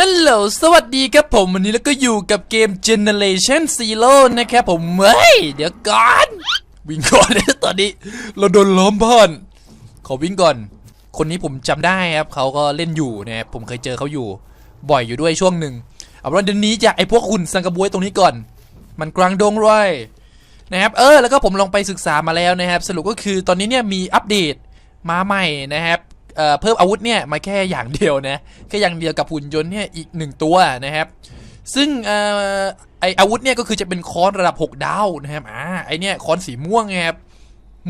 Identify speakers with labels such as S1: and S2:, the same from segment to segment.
S1: ฮัลโหล สวัสดีครับผม วันนี้แล้วก็อยู่กับเกม Generation Zero นะครับผม เฮ้ย เดี๋ยวก่อน วิ่งก่อนตอนนี้ เราโดนล้อมบ้าน ขอวิ่งก่อน คนนี้ผมจำได้ครับ เขาก็เล่นอยู่นะครับผมเคยเจอเขาอยู่ บ่อยอยู่ด้วยช่วงหนึ่ง เอาว่าเดี๋ยวนี้จากไอ้พวกหุ่นสังกบวยตรงนี้ก่อน มันกลางดงรอยนะครับ เออ แล้วก็ผมลองไปศึกษามาแล้วนะครับ สรุปก็คือตอนนี้เนี่ยมีอัปเดตมาใหม่นะครับ เอ่อเพิ่มอาวุธเนี่ยมาแค่อย่างเดียวนะแค่อย่างเดียวกับหุ่นยนต์เนี่ยอีกหนึ่งตัวนะครับซึ่งเอ่อไออาวุธเนี่ยก็คือจะเป็นค้อนระดับ 6 ดาวนะครับอ่าไอเนี่ยค้อนสีม่วงไงครับ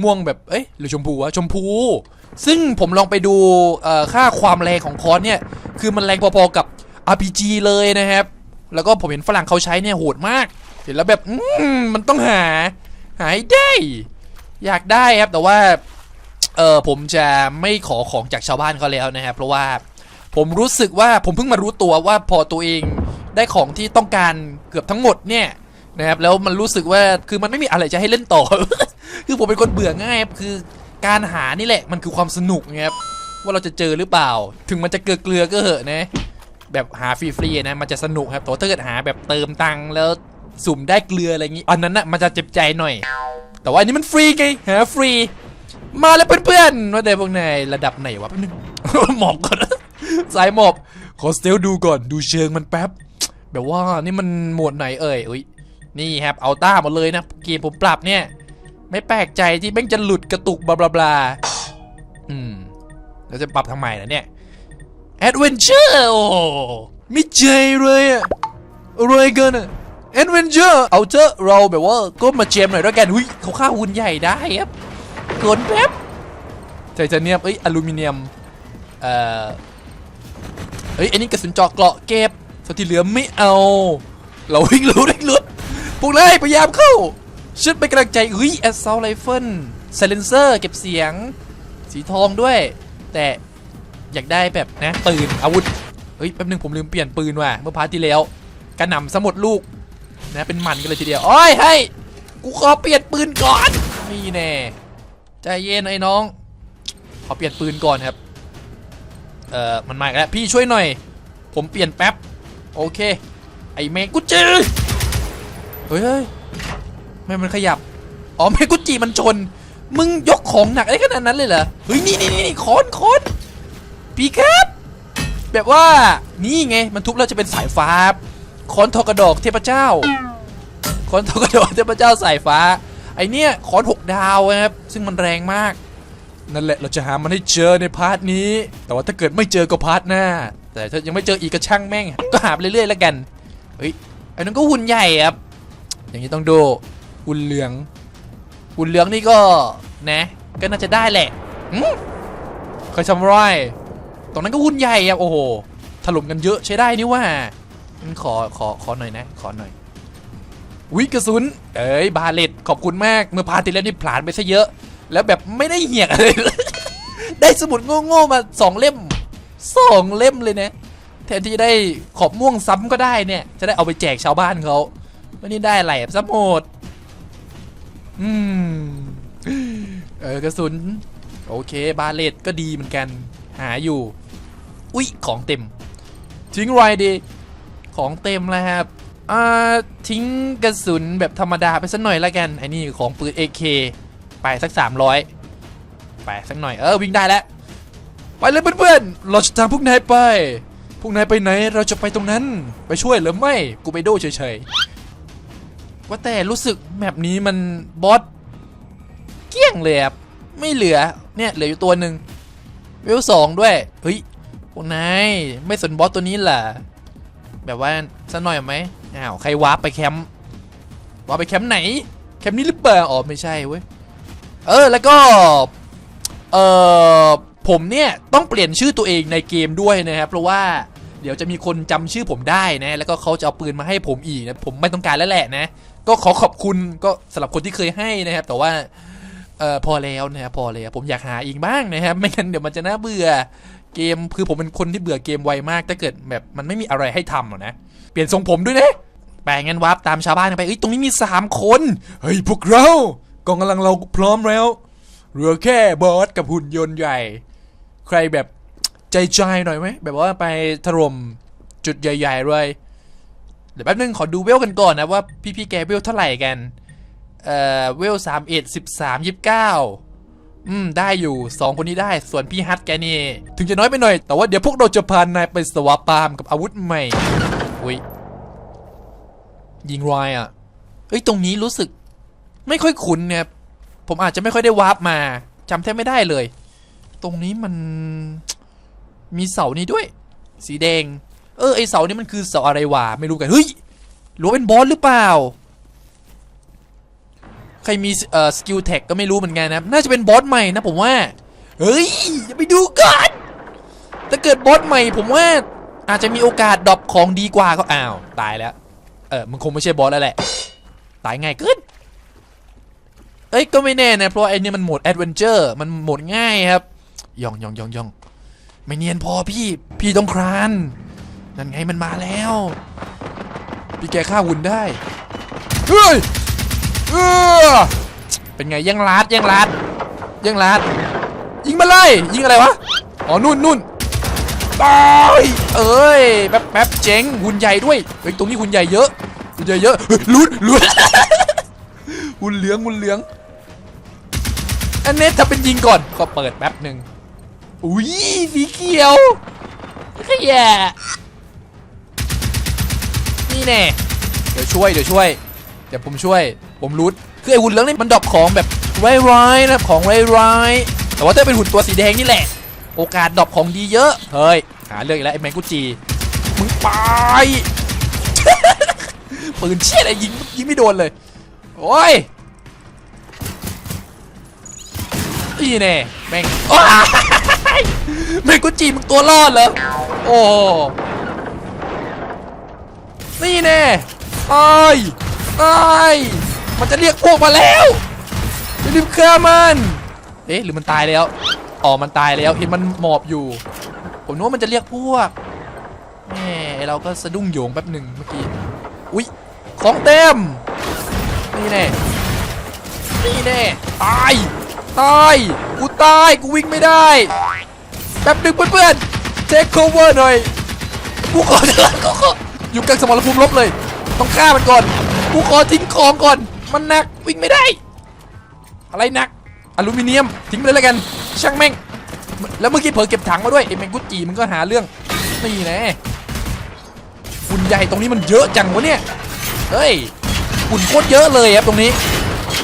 S1: ม่วงแบบเอ้ยหรือชมพูวะชมพู ซึ่งผมลองไปดูเอ่อค่าความแรงของค้อนเนี่ยคือมันแรงพอๆกับ RPG เลยนะครับ แล้วก็ผมเห็นฝรั่งเขาใช้เนี่ยโหดมาก เห็นแล้วแบบอืมมันต้องหา หาให้ได้ อยากได้ครับแต่ว่า เออผมจะไม่ขอของจากชาวบ้านเขาแล้วนะครับเพราะว่าผมรู้สึกว่าผมเพิ่งมารู้ตัวว่าพอตัวเองได้ของที่ต้องการเกือบทั้งหมดเนี่ยนะครับแล้วมันรู้สึกว่าคือมันไม่มีอะไรจะให้เล่นต่อ คือผมเป็นคนเบื่อง่ายคือการหานี่แหละมันคือความสนุกนะครับว่าเราจะเจอหรือเปล่า ถึงมันจะเกลือเกลือก็เหอะนะแบบหาฟรีๆนะมันจะสนุกครับแต่ถ้าเกิดหาแบบเติมตังค์แล้วสุ่มได้เกลืออะไรอย่างงี้อันนั้นน่ะมันจะเจ็บใจหน่อย แต่ว่าอันนี้มันฟรีไงหาฟรี มาแล้วเพื่อนๆว่าแต่พวกนายระดับไหนวะแป๊บนึงหมอบก่อนสายหมอบขอสเตลดูก่อนดูเชิงมันแป๊บ แบบว่านี่มันโหมดไหนเอ่ยอุ้ยนี่ครับเอาต้าหมดเลยนะเกมผมปรับเนี่ย ไม่แปลกใจที่แม่งจะหลุดกระตุกบลาบลาบลาอืมแล้วจะปรับทำไมล่ะเนี่ยแอดเวนเจอร์โอ้ไม่ใจเลยอะอะไรกันอะแอดเวนเจอร์เอาเถอะเราแบบว่าก็มาเจมหน่อยด้วกันหุ้ยเขาฆ่าหุ่นใหญ่ได้ครับ เกินแป๊บไทเทเนียมเอ้ยอลูมิเนียมเอ่อเฮ้ยอันนี้กระสุนเจาะเกราะเก็บส่วนที่เหลือไม่เอา เราวิ่งรู้ได้ลุดพวกนายพยายามเข้าชุดเป็นกำลังใจเฮ้ยแอสซ l ลไรเฟิลไซเลนเซอร์เก็บเสียง สีทองด้วย แต่อยากได้แบบนะปืนอาวุธเฮ้ยแป๊บนึงผมลืมเปลี่ยนปืนว่ะเมื่อพาร์ทที่แล้วกระหน่ำสมดลูกนะเป็นหมันกันเลยทีเดียวโอ้ยให้กูขอเปลี่ยนปืนก่อนนี่แน่ ใจเย็นไอ้น้อง ขอเปลี่ยนปืนก่อนครับ เอ่อ มันมาแล้วพี่ช่วยหน่อย ผมเปลี่ยนแป๊บ โอเค ไอ้เมกุจิเฮ้ยเฮ้ยไม่มันขยับ อ๋อเมกุจิมันชน มึงยกของหนักได้ขนาดนั้นเลยเหรอ เฮ้ย นี่นี่นี่คอนคอนพี่ครับ แบบว่า นี่ไง มันทุบแล้วจะเป็นสายฟ้าคอนทอกระดอกเทพเจ้าคอนทอกระดอกเทพเจ้าสายฟ้า ไอเนี้ยคอนหกดาวนะครับ ซึ่งมันแรงมาก นั่นแหละเราจะหามันให้เจอในพาร์ทนี้ แต่ว่าถ้าเกิดไม่เจอก็พาร์ทหน้า แต่ถ้ายังไม่เจออีกก็ช่างแม่ง ก็หาไปเรื่อยๆแล้วกัน เฮ้ยไอ้นั่นก็หุ่นใหญ่ครับ อย่างนี้ต้องดูหุ่นเหลืองหุ่นเหลืองนี่ก็นะ ก็น่าจะได้แหละอืมเคยทำไรตรงนั้นก็หุ่นใหญ่อะโอ้โหถล่มกันเยอะใช้ได้นี่ว่าขอขอขอหน่อยนะ ขอหน่อย วิกระสุน เอ้ยบาเลตขอบคุณมาก เมื่อพาร์ทที่แล้วนี่ผลาญไปซะเยอะ แล้วแบบไม่ได้เหี่ยอะไรเลยได้สมุดโง่ๆมาสองเล่มสองเล่มเลยนะแทนที่จะได้ขอบม่วงซ้ำก็ได้เนี่ย จะได้เอาไปแจกชาวบ้านเขาแล้วนี่ได้อะไรแบบซ้ำหมดอืมเออกระสุน โอเค บาเลตก็ดีเหมือนกัน หาอยู่ อุ๊ยของเต็ม ทิ้งไรดี ของเต็มแล้วครับ อ่าทิ้งกระสุนแบบธรรมดาไปสักหน่อยละกันไอ้นี่ของปืน AK ไปสัก 300 ไปสักหน่อยเออวิ่งได้แล้ว ไปเลยเพื่อนๆเราจะตามพวกนายไป พวกนายไปไหนเราจะไปตรงนั้นไปช่วยหรือไม่กูไปโดเฉยๆว่าแต่รู้สึกแมปนี้มันบอสเกลี้ยงเลยครับไม่เหลือเนี่ยเหลืออยู่ตัวหนึ่งเวลสองด้วยเฮ้ยพวกนายไม่สนบอสตัวนี้ล่ะแบบว่าสักหน่อยไหม อ้าว ใครวาร์ปไปแคมป์วาร์ปไปแคมป์ไหน แคมป์นี้หรือเปล่าอ๋อไม่ใช่เว้ย เออ แล้วก็ เออผมเนี่ยต้องเปลี่ยนชื่อตัวเองในเกมด้วยนะครับ เพราะว่าเดี๋ยวจะมีคนจำชื่อผมได้นะ แล้วก็เขาจะเอาปืนมาให้ผมอีกนะ ผมไม่ต้องการแล้วแหละนะ ก็ขอขอบคุณก็สำหรับคนที่เคยให้นะครับ แต่ว่าเออพอแล้วนะครับพอแล้วผมอยากหาอีกบ้างนะครับ ไม่งั้นเดี๋ยวมันจะน่าเบื่อ เกมคือผมเป็นคนที่เบื่อเกมไวมากถ้าเกิดแบบมันไม่มีอะไรให้ทำหรอนะ เปลี่ยนทรงผมด้วยนะแปลงเงั้นวับตามชาวบ้านไปเอ้ยตรงนี้มี 3 คน เฮ้ย พวกเรากองกำลังเราพร้อมแล้วเหลือแค่บอสกับหุ่นยนต์ใหญ่ ใครแบบใจใจหน่อยไหมแบบว่าไปถล่มจุดใหญ่ๆเลยเดี๋ยวแป๊บนึงขอดูเวลกันก่อนนะว่าพี่ๆแกเวลเท่าไหร่กัน เอ่อเวลสามเอ็ดสิบสามยี่สิบเก้า อืมได้อยู่สองคนนี้ได้ส่วนพี่ฮัทแกนี่ ถึงจะน้อยไปหน่อย แต่ว่าเดี๋ยวพวกเราจะพานายไปสวาปามกับอาวุธใหม่อุ้ยยิงรอยอะเอ้ยตรงนี้รู้สึก ไม่ค่อยคุ้นเนี่ยผมอาจจะไม่ค่อยได้วาร์ปมาจำแทบไม่ได้เลย ตรงนี้มันมีเสานี้ด้วย สีแดง เออไอเสานี่มันคือเสาอะไรวะไม่รู้กันเฮ้ยหรือว่าเป็นบอสหรือเปล่า ใครมีเอ่อสกิลแท็กก็ไม่รู้เหมือนกันนะน่าจะเป็นบอสใหม่นะผมว่า เฮ้ยอย่าไปดูก่อนถ้าเกิดบอสใหม่ ผมว่าอาจจะมีโอกาสดรอปของดีกว่าก็อ้าวตายแล้ว เออมันคงไม่ใช่บอสแล้วแหละ ตายง่ายเกินเอ้ยก็ไม่แน่นะ เพราะไอ้นี่มันโหมดแอดเวนเจอร์มันโหมดง่ายครับย่องย่องย่องย่องไม่เนียนพอพี่ พี่ต้องคราน นั่นไงมันมาแล้ว พี่แกฆ่าหุ่นได้ เฮ้ย เออเป็นไงยังลัดยังลัดยังลัดยิงมาเลยยิงอะไรวะอ๋อนู่นนู่นตายเอ้ยแป๊บแป๊บเจ๋งหุ่นใหญ่ด้วยเฮ้ยตรงนี้หุ่นใหญ่เยอะหุ่นใหญ่เยอะลุ้นลุ้นหุ่นเหลืองหุ่นเหลืองอันเน็ตถ้าเป็นยิงก่อนก็เปิดแป๊บหนึ่งอุ้ยสีเขียวขยะนี่แน่เดี๋ยวช่วยเดี๋ยวช่วยเดี๋ยวผมช่วย ผมรูทคือไอ้หุ่นเหลืองนี่มันดรอปของแบบร้ายๆนะของร้ายๆแต่ว่าถ้าเป็นหุ่นตัวสีแดงนี่แหละ โอกาสดรอปของดีเยอะเฮ้ยหาเรื่องอีกแล้วไอ้แมงกุจีมึงไปปืนเชี่ยอะไรยิงยิงไม่โดนเลยโอ้ยนี่แน่แม่งว้ยแม่งกุจีมึงตัวรอดเหรอโอ้นี่แน่ตายตาย มันจะเรียกพวกมาแล้วจะรีบฆ่ามันเอ๊ะหรือมันตายแล้วอ๋อมันตายแล้วเห็นมันหมอบอยู่ ผมนึกว่ามันจะเรียกพวกแหมเราก็สะดุ้งโยงแป๊บหนึ่งเมื่อกี้อุ๊ยของเต็มนี่แน่นี่แน่ตายตายกูตายกูวิ่งไม่ได้แป๊บหนึ่งเพื่อนๆเทคโคเวอร์หน่อยกูขอเถอะกูขออยู่กลางสมรภูมิรบเลย ต้องฆ่ามันก่อนกูขอทิ้งของก่อน มันหนักวิ่งไม่ได้ อะไรหนักอลูมิเนียมทิ้งไปเลยแล้วกัน ช่างแม่ง แล้วเมื่อกี้เผลอเก็บถังมาด้วยไอ้แมงกุจีมันก็หาเรื่องนี่แน่ฝุ่นใหญ่ตรงนี้มันเยอะจังวะเนี่ยเฮ้ยฝุ่นโคตรเยอะเลยครับตรงนี้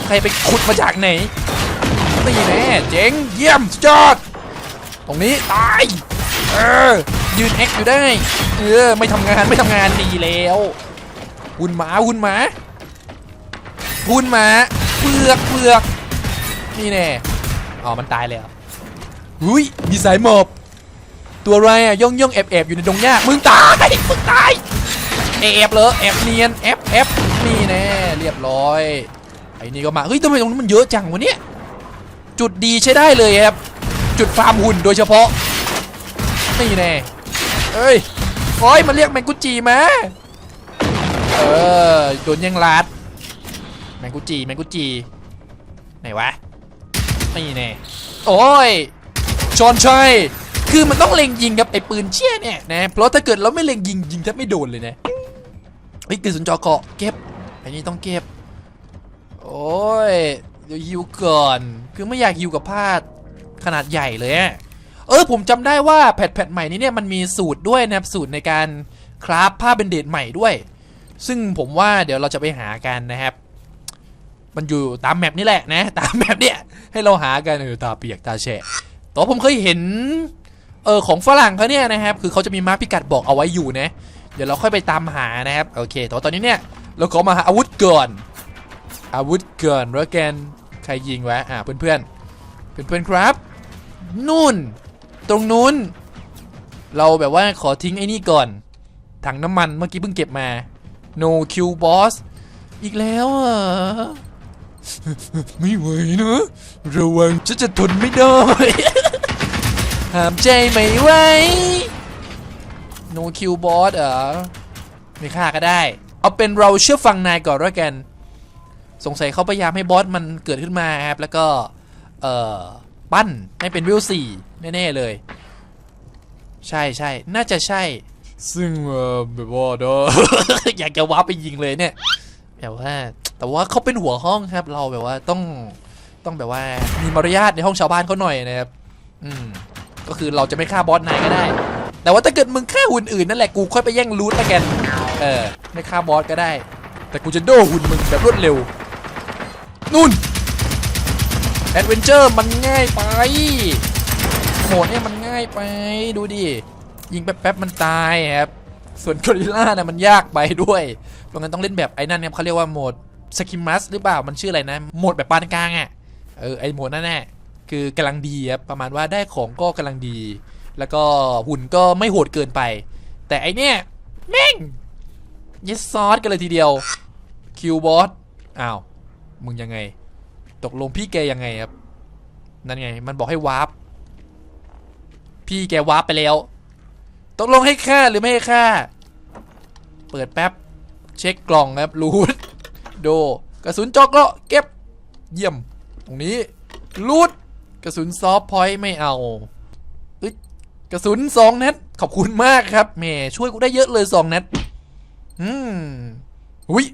S1: ใครไปขุดมาจากไหนนี่แน่เจ๋งเยี่ยมสุดยอดตรงนี้ตายเออยืนแอคอยู่ได้เออไม่ทำงานไม่ทำงานดีแล้วหุ่นหมาหุ่นหมา หุ่นหมาเปลือกเปลือกนี่แน่อ๋อมันตายแล้วหุยมีสายหมอบตัวอะไรอะย่องย่องแอบแอบอยู่ในดงหญ้ามึงตายมึงตายแอบเหรอแอบเนียนแอบแอบนี่แน่เรียบร้อยไอ้นี่ก็มาเฮ้ยทำไมตรงนั้มันเยอะจังวะเนี่ยจุดดีใช้ได้เลยครับจุดฟาร์มหุ่นโดยเฉพาะนี่แน่เอ้ยโอ้ยมันเรียกแมงกุจีมาเออโดนยังลัด แมงกุจีแมงกุจีไหนวะนี่แน่โอ้ยชอนชัยคือมันต้องเล็งยิงกับไอ้ปืนเชี่ยเนี่ยนะเพราะถ้าเกิดเราไม่เล็งยิงยิงแทบไม่โดนเลยนะเฮ้ยกระสุนจอเกาะเก็บอันนี้ต้องเก็บ โอ้ยเดี๋ยวฮิวก่อน คือไม่อยากฮิวกับผ้าขนาดใหญ่เลยอะเออผมจำได้ว่าแพทแพทใหม่นี้เนี่ยมันมีสูตรด้วยนะครับสูตรในการคราฟผ้าเบนเดตใหม่ด้วย ซึ่งผมว่าเดี๋ยวเราจะไปหากันนะครับ มันอยู่ตามแมปนี่แหละนะ ตามแมปเนี่ยให้เราหากันเออตาเปียกตาแฉะแต่ว่าผมเคยเห็นเออของฝรั่งเขาเนี่ยนะครับ คือเขาจะมีมาร์คพิกัดบอกเอาไว้อยู่นะ เดี๋ยวเราค่อยไปตามหานะครับ โอเค แต่ว่าตอนนี้เนี่ย เราขอมาหาอาวุธก่อน อาวุธก่อนแล้วกันใครยิงวะอ่าเพื่อนเพื่อนเพื่อนเพื่อนครับ นู่น ตรงนู้น เราแบบว่าขอทิ้งไอ้นี่ก่อน ถังน้ำมันเมื่อกี้เพิ่งเก็บมา no kill boss อีกแล้วเหรอะ ไม่ไหวนะระวังฉันจะทนไม่ได้ห้ามใจไม่ไหว no kill boss เหรอไม่ฆ่าก็ได้ เอาเป็นเราเชื่อฟังนายก่อนแล้วกัน สงสัยเขาพยายามให้บอสมันเกิดขึ้นมาครับ แล้วก็เอ่อปั้นให้เป็นวิวสี่แน่ๆเลย ใช่ใช่น่าจะใช่ ซึ่งเอ่อแบบว่าเด้ออยากจะว้าร์ปไปยิงเลยเนี่ยแบบว่า แต่ว่าเขาเป็นหัวห้องครับ เราแบบว่าต้องต้องแบบว่ามีมารยาทในห้องชาวบ้านเขาหน่อยนะครับ อืม ก็คือเราจะไม่ฆ่าบอสนายก็ได้ แต่ว่าถ้าเกิดมึงฆ่าหุ่นอื่นนั่นแหละกูค่อยไปแย่งรูทละกัน เออ ไม่ฆ่าบอสก็ได้ แต่กูจะโดหุ่นมึงแบบรวดเร็ว นู่นแอดเวนเจอร์มันง่ายไปโหมดเนี่ยมันง่ายไป ดูดิ ยิงแป๊บๆมันตายครับ ส่วนกอริลล่านะมันยากไปด้วย เพราะงั้นต้องเล่นแบบไอ้นั่นครับเขาเรียกว่าโหมด สกิมัสหรือเปล่ามันชื่ออะไรนะโหมดแบบปานกลางอะเออไอโหมดนั่นแหละคือกำลังดีครับประมาณว่าได้ของก็กำลังดี แล้วก็หุ่นก็ไม่โหดเกินไป แต่ไอเนี่ยแม่งยัดซอสกันเลยทีเดียวคิวบอสอ้าวมึงยังไง ตกลงพี่แกยังไงครับนั่นไง มันบอกให้วาร์ปพี่แกวาร์ปไปแล้ว ตกลงให้ค่าหรือไม่ให้ค่า เปิดแป๊บ เช็คกล่องครับรูด โด กระสุนจอกเกราะเก็บ เยี่ยม ตรงนี้รูดกระสุนซอฟพอยต์ไม่เอาอึ๊ดกระสุนสองนัดขอบคุณมากครับแหมช่วยกูได้เยอะเลยสองนัดอืมหุย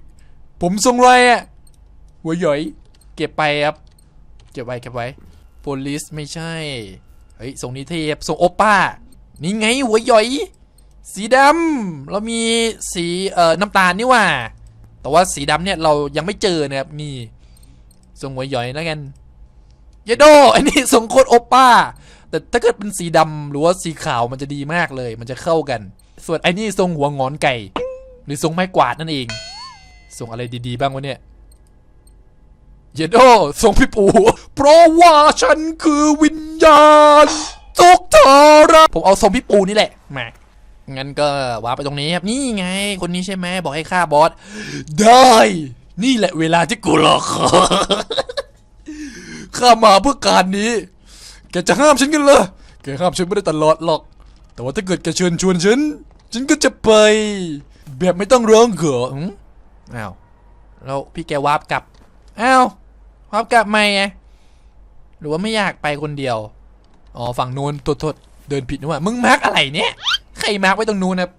S1: ผมทรงไรอะหัวใหย่เก็บไปครับ เก็บไว้เก็บไว้โพลิสไม่ใช่ เฮ้ยทรงนี้เทพทรงโอป้า นี่ไงหัวใหย่สีดำเรามีสีเอ่อน้ำตาลนี่ว่า แต่ว่าสีดำเนี่ยเรายังไม่เจอนะครับนี่ทรงหัวหย่อยแล้วกันเยโดอันนี้ทรงโคตรโอป้า แต่ถ้าเกิดเป็นสีดำหรือว่าสีขาวมันจะดีมากเลย มันจะเข้ากัน ส่วนไอ้นี่ทรงหัวงอนไก่ หรือทรงไม้กวาดนั่นเองทรงอะไรดีๆบ้างวะเนี่ยเยโดส่งพี่ปูเพราะว่าฉันคือวิญญาณทุกทรผมเอาทรงพี่ปูนี่แหละมา งั้นก็ว้าไปตรงนี้ครับ นี่ไง คนนี้ใช่ไหมบอกให้ฆ่าบอส ได้ นี่แหละเวลาที่กูรอคอยข้ามาเพื่อการนี้ แกจะห้ามฉันกันเหรอ แกห้ามฉันไม่ได้ตลอดหรอก แต่ว่าถ้าเกิดแกเชิญชวนฉัน ฉันก็จะไป แบบไม่ต้องร้องเขออืมอ้าว แล้วพี่แกวาร์ปกลับ อ้าววาร์ปกลับมไง หรือว่าไม่อยากไปคนเดียว อ๋อ ฝั่งโน้นตัวทดเดินผิดนี่หว่ามึงมาร์กอะไรเนี่ย ใครมาร์กไว้ตรงนู้นนะ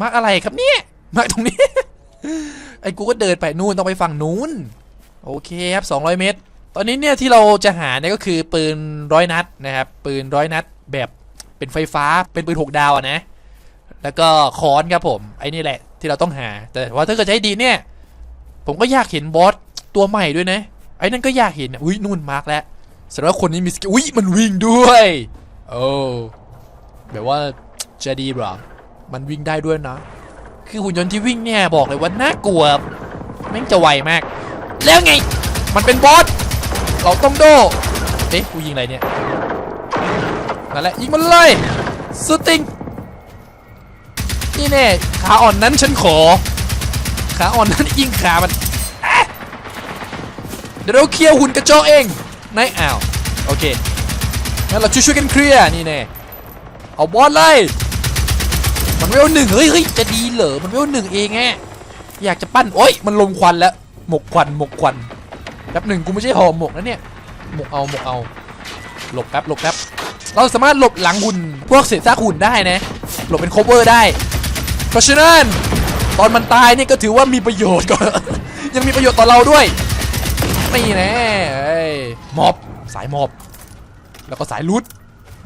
S1: มาร์กอะไรครับเนี่ยมาร์กตรงนี้ ไอ้กูก็เดินไปนู่นต้องไปฝั่งนู้น โอเคครับ200 เมตร ตอนนี้เนี่ยที่เราจะหาเนี่ยก็คือปืนร้อยนัดนะครับปืนร้อยนัดแบบเป็นไฟฟ้าเป็นปืนหกดาวอะนะ แล้วก็ค้อนครับผมไอ้นี่แหละที่เราต้องหา แต่ว่าถ้าเกิดให้ดีเนี่ย ผมก็อยากเห็นบอสตัวใหม่ด้วยนะ ไอ้นั่นก็อยากเห็นอุ้ยนู่นมาร์กแล้วแสดงว่าคนนี้มีสกิลอุ้ยมันวิ่งด้วย โอ้ แบบว่าจะดีเปล่ามันวิ่งได้ด้วยนะ คือหุ่นยนต์ที่วิ่งเนี่ยบอกเลยว่าน่ากลัวแม่งจะไวมาก แล้วไง มันเป็นบอส เราต้องโด เอ๊ะ กูยิงอะไรเนี่ย นั่นแหละ ยิงมันเลยสติง นี่แน่ขาอ่อนนั้นฉันขอ ขาอ่อนนั้นยิงขามัน เดี๋ยวเราเคลียร์หุ่นกระจอกเองนายอ้าว โอเค งั้นเราช่วยๆกันเคลียร์ นี่แน่ เอาบอสเลย มันเวลหนึ่งเฮ้ยเฮ้ยจะดีเหรอ มันเวลหนึ่งเองแงอยากจะปั้น โอ้ย มันลมควันแล้ว หมกควัน หมกควัน แป๊บหนึ่งกูไม่ใช่ห่อหมกนะเนี่ย หมกเอา หมกเอา หลบแป๊บ หลบแป๊บ เราสามารถหลบหลังหุ่น พวกเศษซากหุ่นได้นะ หลบเป็น cover ได้ เพราะฉะนั้น ตอนมันตายเนี่ยก็ถือว่ามีประโยชน์ก่อนยังมีประโยชน์ต่อเราด้วยนี่แน่มอบ สายมอบ แล้วก็สายลุด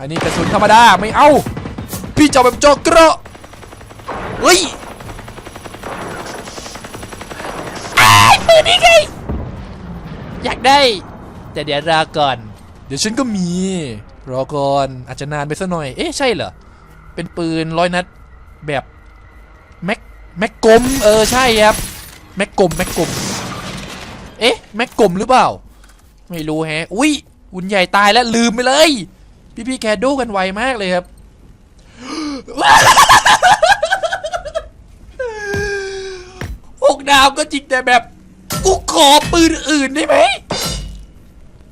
S1: อันนี้กระสุนธรรมดาไม่เอา พี่จะเอาแบบจอกเกราะเฮ้ยอ้ายปืนนี่ไง อยากได้ แต่เดี๋ยวรอก่อน เดี๋ยวฉันก็มี รอก่อนอาจจะนานไปสักหน่อย เอ๊ะใช่เหรอ เป็นปืนร้อยนัดแบบแม็กแม็กกลมเออใช่ครับ แม็กกลมแม็กกลมเอ๊ะแม็กกลมหรือเปล่า ไม่รู้แฮะ อุ้ยหุ่นใหญ่ตายแล้วลืมไปเลย พี่พี่ๆแคดโดกันไวมากเลยครับหกดาวก็จริงแต่แบบ กูขอปืนอื่นได้ไหม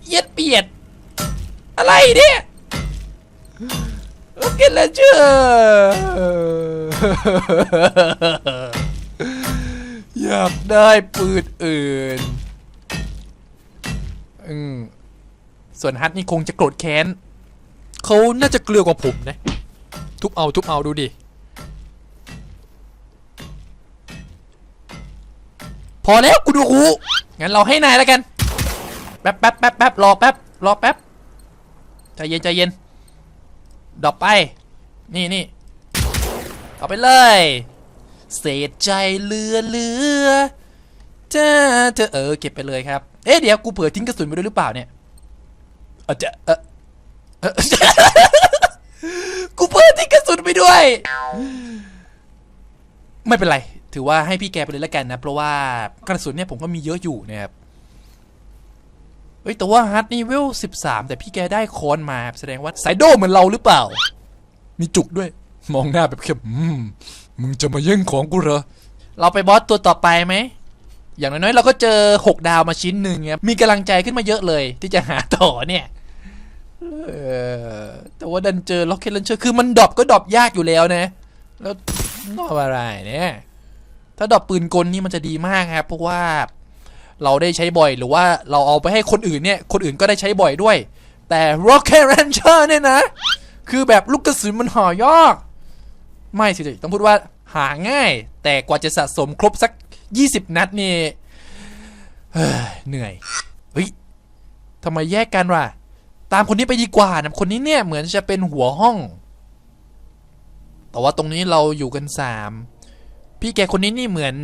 S1: เย็ดเปียด อะไรเนี่ยโอเคแล้วเชื่ออยากได้ปืนอื่น อืมส่วนฮัทนี่คงจะโกรธแค้น เขาน่าจะเกลือกว่าผมนะ ทุบเอาทุบเอาดูดิ พอแล้วกูดูกูงั้นเราให้นายแล้วกัน แป๊บแป๊บแป๊บแป๊บรอแป๊บรอแป๊บใจเย็นใจเย็นดอกไป นี่นี่เอาไปเลย เศษใจเลือเลือเจ้าเธอเออเก็บไปเลยครับ เอ๊ะเดี๋ยวกูเผื่อทิ้งกระสุนไปด้วยหรือเปล่าเนี่ย อาจจะเออ กูเผื่อทิ้งกระสุนไปด้วย ไม่เป็นไร ถือว่าให้พี่แกไปเลยแล้วกันนะ เพราะว่ากระสุนเนี่ยผมก็มีเยอะอยู่นะครับเฮ้ยแต่ว่าฮัทนี่เวลสิบสามแต่พี่แกได้คอนมาแสดงว่าสายโดเหมือนเราหรือเปล่า มีจุกด้วย มองหน้าแบบเข้มมึงจะมาแย่งของกูเหรอ เราไปบอสตัวต่อไปไหมอย่างน้อยๆเราก็เจอ 6 ดาวมาชิ้นหนึ่งครับมีกำลังใจขึ้นมาเยอะเลย ที่จะหาต่อเนี่ย แต่ว่าดันเจอล็อกเก็ตเลนเชอร์คือมันดรอปก็ดรอปยากอยู่แล้วนะ แล้วดอปอะไรเนี่ย ถ้าดรอปปืนกลนี่มันจะดีมากครับ เพราะว่าเราได้ใช้บ่อยหรือว่าเราเอาไปให้คนอื่นเนี่ย คนอื่นก็ได้ใช้บ่อยด้วย แต่ Rocket Launcher เนี่ยนะ คือแบบลูกกระสุนมันห่อยากไม่สิต้องพูดว่าหาง่าย แต่กว่าจะสะสมครบสัก 20 นัดนี่เฮ้ยเหนื่อย เฮ้ยทำไมแยกกันวะ ตามคนนี้ไปดีกว่านะคนนี้เนี่ยเหมือนจะเป็นหัวห้อง แต่ว่าตรงนี้เราอยู่กันสามพี่แกคนนี้นี่เหมือน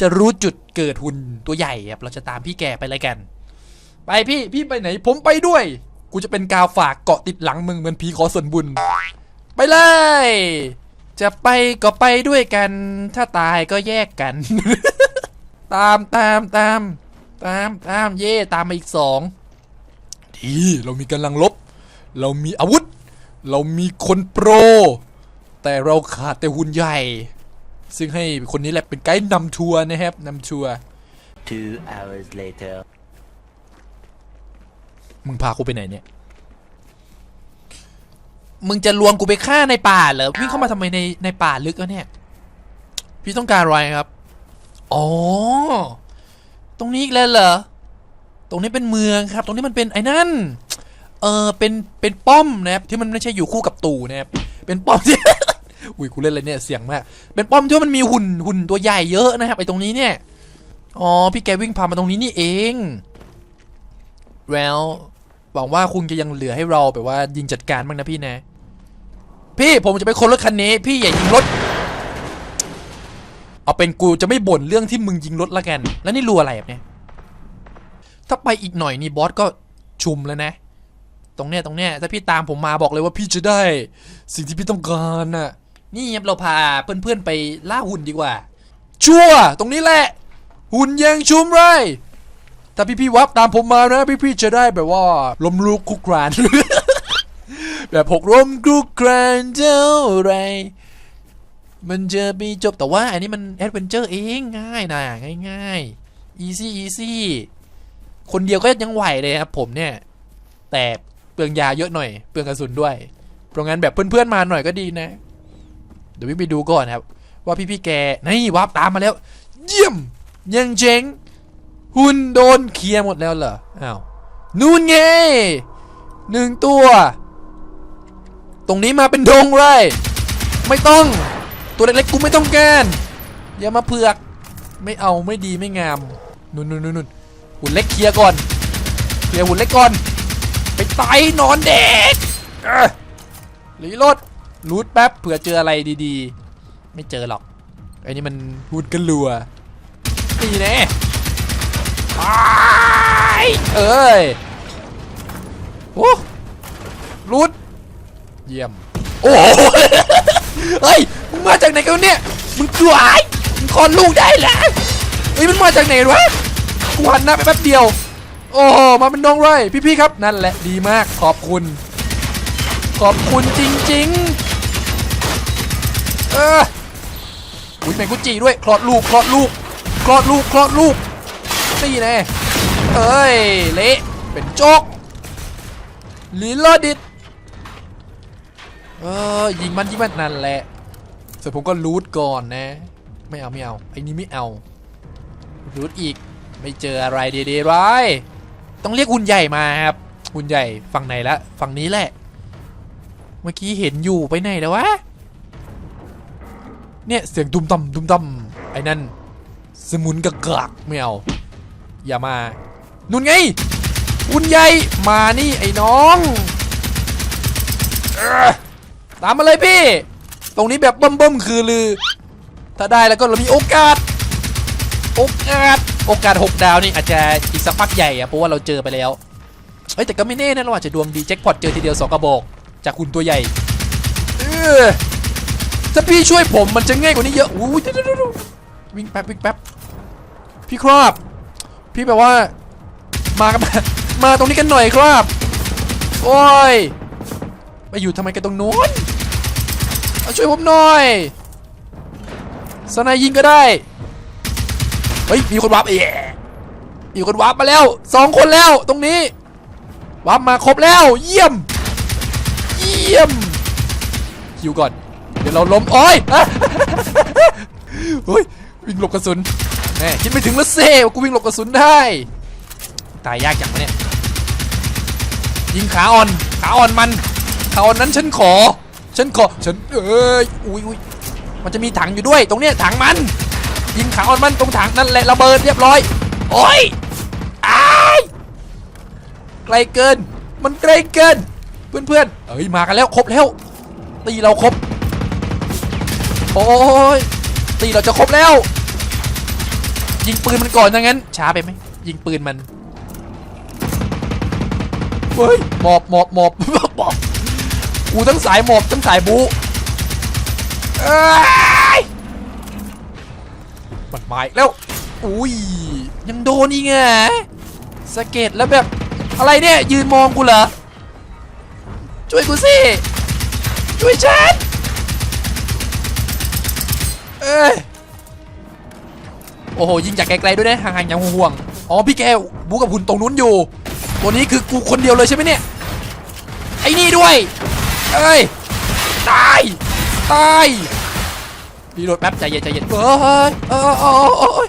S1: จะรู้จุดเกิดหุ่นตัวใหญ่ครับเราจะตามพี่แกไปเลยกัน ไปพี่พี่ไปไหน ผมไปด้วย กูจะเป็นกาวฝากเกาะติดหลังมึงเหมือนผีขอส่วนบุญ ไปเลย จะไปก็ไปด้วยกัน ถ้าตายก็แยกกัน ตามตามตาม ตามตามเย่ตามมาอีกสอง ดี เรามีกำลังลบ เรามีอาวุธ เรามีคนโปร แต่เราขาดแต่หุ่นใหญ่ ซึ่งให้คนนี้แหละเป็นไกด์นำทัวร์นะครับนำทัวร์
S2: Two hours later.
S1: มึงพากูไปไหนเนี่ย มึงจะลวงกูไปฆ่าในป่าเหรอ วิ่งเข้ามาทำไมในในป่าลึกอะเนี่ย พี่ต้องการอะไรครับ อ๋อ ตรงนี้อีกแล้วเหรอ ตรงนี้เป็นเมืองครับ ตรงนี้มันเป็นไอ้นั่น เออเป็น เป็นป้อมนะครับ ที่มันไม่ใช่อยู่คู่กับตู่นะครับ เป็นป้อมที่ อุ้ยกูเล่นอะไรเนี่ย เสียงมาก เป็นป้อมที่มันมีหุ่น หุ่นตัวใหญ่เยอะนะครับไอ้ตรงนี้เนี่ย อ๋อ พี่แกวิ่งพามาตรงนี้นี่เอง แล้วหวังว่าคุณจะยังเหลือให้เราแบบว่ายิงจัดการบ้างนะพี่นะ พี่ผมจะไปคนรถคันนี้ พี่อย่ายิงรถ เอาเป็นกูจะไม่บ่นเรื่องที่มึงยิงรถละกัน แล้วนี่รัวอะไรแบบเนี้ย ถ้าไปอีกหน่อยนี่บอสก็ชุมแล้วนะ ตรงเนี้ยตรงเนี้ยถ้าพี่ตามผมมาบอกเลยว่าพี่จะได้ สิ่งที่พี่ต้องการน่ะ นี่ครับเราพาเพื่อนๆไปล่าหุ่นดีกว่า ชั่ว ตรงนี้แหละ หุ่นยังชุมไรถ้าพี่พี่ๆวับตามผมมานะพี่พี่ๆจะได้แบบว่าล้มลุกคุกครานแบบหกล้มคุกครานเท่าไรมันจะมีจบแต่ว่าอันนี้มันแอดเวนเจอร์เองง่ายนะง่ายง่ายอีซี่อีซี่ คนเดียวก็ยังไหวเลยครับผมเนี่ย แต่เปลืองยาเยอะหน่อย เปลืองกระสุนด้วย เพราะงั้นแบบเพื่อนๆมาหน่อยก็ดีนะ เดี๋ยววิ่งไปดูก่อนครับ ว่าพี่ๆแกนี่วับตามมาแล้ว เยี่ยม ยังเจ๋งหุ่นโดนเคลียร์หมดแล้วเหรออ้าวนู่นไงหนึ่งตัว ตรงนี้มาเป็นดงเลยไม่ต้องตัวเล็กๆกูไม่ต้องการอย่ามาเผือก ไม่เอาไม่ดีไม่งามนู่นนู่นนู่นนู่น หุ่นเล็กเคลียร์ก่อนเคลียร์หุ่นเล็กก่อน ไปไต่หนอนเด็กเอ้อรีโหลดรูดแป๊บเผื่อเจออะไรดีๆ ไม่เจอหรอกไอ้นี่มันหุ่นกันลัวนี่แน่ไปเอ้ยโอ้รุดเยี่ยมโอ้โหเฮ้ยมึงมาจากไหนกันเนี่ยมึงกลัวไอ้มึงคอดลูกได้แล้วเฮ้ยมันมาจากไหนวะ กูหันหน้าไปแป๊บเดียว โอ้มาเป็นน้องเลยพี่ๆครับนั่นแหละดีมากขอบคุณ ขอบคุณจริง ๆ เอออุ้ยแมงกุจีด้วยคลอดลูกคลอดลูกคลอดลูกคลอดลูกนี่แน่เอ้ยเละเป็นโจ๊กลีลอดิดเออยิงมันยิงมันนั่นแหละเสร็จผมก็รูทก่อนนะ ไม่เอาไม่เอาไอ้นี่ไม่เอารูทอีก ไม่เจออะไรดีๆไรต้องเรียกหุ่นใหญ่มาครับหุ่นใหญ่ฝั่งไหนละฝั่งนี้แหละ เมื่อกี้เห็นอยู่ไปไหนแล้ววะเนี่ยเสียงดุมต่ำดุมต่ำไอ้นั่นสมุนกระกากไม่เอาอย่ามานุ่นไงคุณใหญ่มานี่ไอ้น้องออตามมาเลยพี่ ตรงนี้แบบเบิ่มๆคือลือ ถ้าได้แล้วก็เรามีโอกาส โอกาส โอกาส 6 ดาวนี่อาจจะอีกสักพักใหญ่อะเพราะว่าเราเจอไปแล้วเฮ้ยแต่ก็ไม่แน่นะเราอาจจะดวงดีแจ็คพอตเจอทีเดียวสองกระบอก จากคุณตัวใหญ่เออถ้าพี่ช่วยผมมันจะง่ายกว่านี้เยอะอู้ยวิ่งแป๊บวิ่งแป๊บพี่ครับ พี่แบบว่า มากันมาตรงนี้กันหน่อยครับ โอ้ยไปอยู่ทำไมกันตรงนู้นช่วยผมหน่อยสนายยิงก็ได้ เฮ้ยมีคนวาร์ปเอ๋มีคนวาร์ปมาแล้วสองคนแล้วตรงนี้วาร์ปมาครบแล้ว เยี่ยม เยี่ยมคิวก่อน เดี๋ยวเราล้มโอ้ยอะเฮ้ยวิ่งหลบกระสุนแม่คิดไม่ถึงล้วเซ่กูวิ่งหลบกระสุนได้ตายยากจังวะเนี่ยยิงขาอ่อนขาอ่อนมันขาอ่อนนั้นฉันขอ ฉันขอฉันเอ้ยอุ้ยอุ้ยมันจะมีถังอยู่ด้วย ตรงเนี้ยถังมัน ยิงขาอ่อนมันตรงถังนั่นแหละระเบิดเรียบร้อย โอ้ยอ้ายไกลเกิน มันไกลเกิน เพื่อนเพื่อนๆเอ้ยมากันแล้วครบแล้ว ตีเราครบ โอ้ยตีเราจะครบแล้ว ยิงปืนมันก่อนถ้างั้นช้าไปไหมยิงปืนมันเฮ้ยหมอบหมอบหมอบหมอบกูทั้งสายหมอบทั้งสายบู มาแล้วอุ้ยยังโดนอีกไงสเก็ดแล้วแบบอะไรเนี่ยยืนมองกูเหรอช่วยกูสิช่วยฉันเอ้ยโอ้โหยิงจากไกลๆด้วยนะห่างๆอย่างห่วงอ๋อพี่แกบูกับหุ่นตรงนู้นอยู่ตัวนี้คือกูคนเดียวเลยใช่ไหมเนี่ยไอ้นี่ด้วยเอ้ยตายตาย รีโหลดแป๊บใจเย็นใจเย็นเอ้ยเออเอ้ยเอ้ย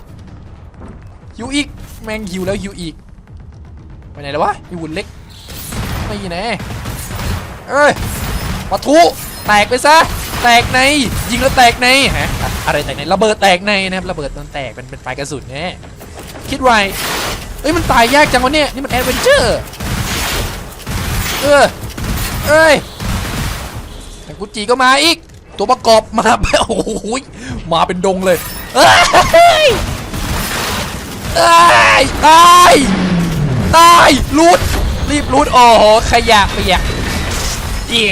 S1: หิวอีกแม่งหิวแล้วหิวอีกไปไหนแล้ววะไอ้หุ่นเล็กไม่แน่เอ้ยปะทุแตกไปซะแตกในยิงแล้วแตกในฮะอะไรแตกในระเบิดแตกในนะครับระเบิดมันแตกเป็นเป็นไฟกระสุนแน่คิดไวเอ้ยมันตายยากจังวะเนี่ยนี่มันแอดเวนเจอร์เออเอ้ยแต่กุจิก็มาอีก ตัวประกอบมาโอ้โหยมาเป็นดงเลยเอ้ยเอ้ยตายตายรูดรีบรูดโอ้โหขยะขยะเย้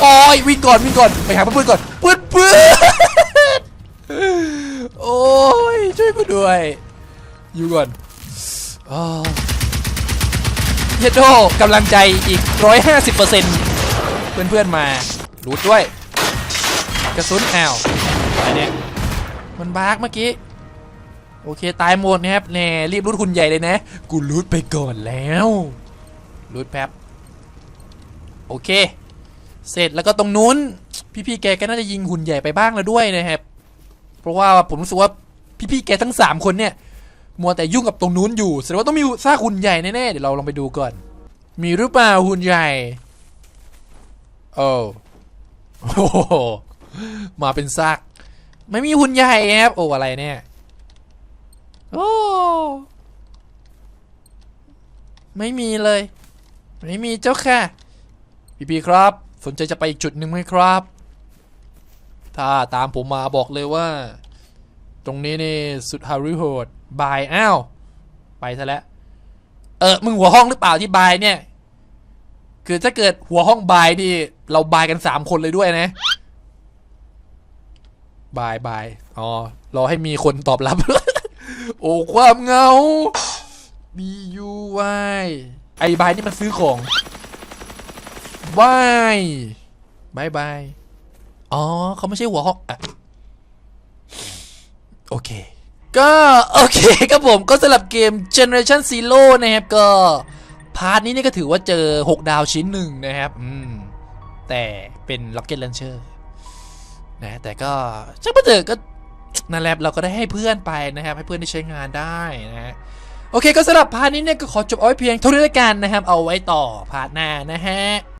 S1: โอ้ยวิ่งก่อนวิ่งก่อนไปหาเพื่อนๆก่อนเพื่อนเพื่อนโอ้ยช่วยกูด้วย อยู่ก่อนอ้าวเยดโดกำลังใจอีก 150%เเพื่อนๆมารูดด้วย กระสุนอ้าวอะไรเนี่ยมันบากเมื่อกี้ โอเคตายหมดนะครับแน่รีบรูดคุณใหญ่เลยนะ กูรูดไปก่อนแล้วรูดแป๊บโอเค เสร็จแล้วก็ตรงนู้น พี่ๆแกก็น่าจะยิงหุ่นใหญ่ไปบ้างแล้วด้วยนะครับ เพราะว่าผมรู้สึกว่าพี่ๆแกทั้ง 3 คนเนี่ยมัวแต่ยุ่งกับตรงนู้นอยู่แสดงว่าต้องมีซากหุ่นใหญ่แน่ๆเดี๋ยวเราลองไปดูก่อน มีหรือเปล่าหุ่นใหญ่ โอ้โหมาเป็นซาก ไม่มีหุ่นใหญ่ครับ โอ้ อะไรเนี่ย โอ้ ไม่มีเลย ไม่มีเจ้าค่ะ พี่พีครับ สนใจจะไปอีกจุดหนึ่งไหมครับ ถ้าตามผมมาบอกเลยว่า ตรงนี้นี่สุดฮาริโหดบาย อ้าว ไปซะแล้ว เออ มึงหัวห้องหรือเปล่าที่บายเนี่ย คือถ้าเกิดหัวห้องบายนี่ เราบายกันสามคนเลยด้วยนะ บายบายอ๋อรอให้มีคนตอบรับ โอ้ความเงา B U Y ไอ้บายนี่มันซื้อของบายบายบายอ๋อเขาไม่ใช่หัวห้องอะโอเค ก็ โอเคครับผมก็สำหรับเกม Generation Zero นะครับก็ พาร์ทนี้เนี่ยก็ถือว่าเจอ 6 ดาวชิ้นหนึ่งนะครับ อืม แต่เป็น Rocket Launcher นะ แต่ก็ช่างมาเถอะก็นั่นแหละเราก็ได้ให้เพื่อนไปนะครับ ให้เพื่อนได้ใช้งานได้นะฮะโอเคก็สำหรับพาร์ทนี้เนี่ยก็ขอจบเอาไว้เพียงเท่านี้ละกันนะครับ เอาไว้ต่อพาร์ทหน้านะฮะ